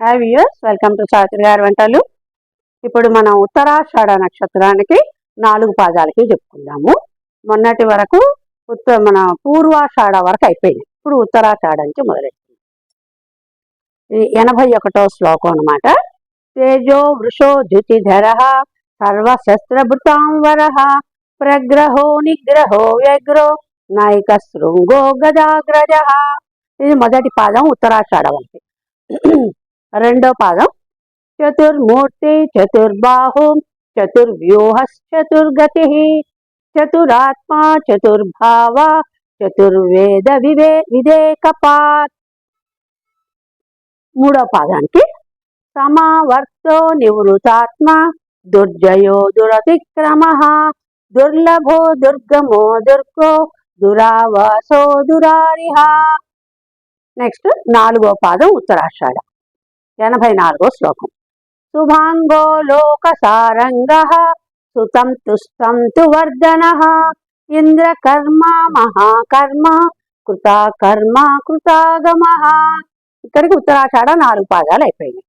Hi viewers welcome to Savitri గారి వంటలు ఇప్పుడు మనం ఉత్తరాషాఢ నక్షత్రానికి నాలుగు పాదాలకి చెప్పుకుందాము. మొన్నటి వరకు ఉత్త మన పూర్వాషాఢ వరకు అయిపోయింది. ఇప్పుడు ఉత్తరాషాఢ నుంచి మొదలెట్టింది ఇది ఎనభై ఒకటో శ్లోకం అనమాట తేజో వృషో ధృతిధర సర్వశస్త్రభృతాంవర ప్రగ్రహో నిగ్రహో వ్యగ్రో నాయక శృంగో గజాగ్రజ. ఇది మొదటి పాదం ఉత్తరాషాఢ వరకు. రెండో పాదం. చతుర్మూర్తి చతుర్బాహు చతుర్వ్యూహశ్చతుర్గతి. చతురాత్మా చతుర్భావ చతుర్వేద వివే వివేకపాత్. మూడో పాదానికి సమావర్తో నివృతాత్మ దుర్జయో దురతిక్రమ. దుర్లభో దుర్గమో దుర్గో దురావాసో దురారిహ. నెక్స్ట్ నాలుగో పాదం ఉత్తరాషాఢ. ఎనభై నాలుగో శ్లోకం. శుభాంగో లోక సారంగ సుతం తుష్టం తు వర్ధన ఇంద్రకర్మ మహాకర్మ కృతాకర్మ కృతాగమ. ఇక్కడికి ఉత్తరాషాఢ నాలుగు పాదాలు అయిపోయినాయి.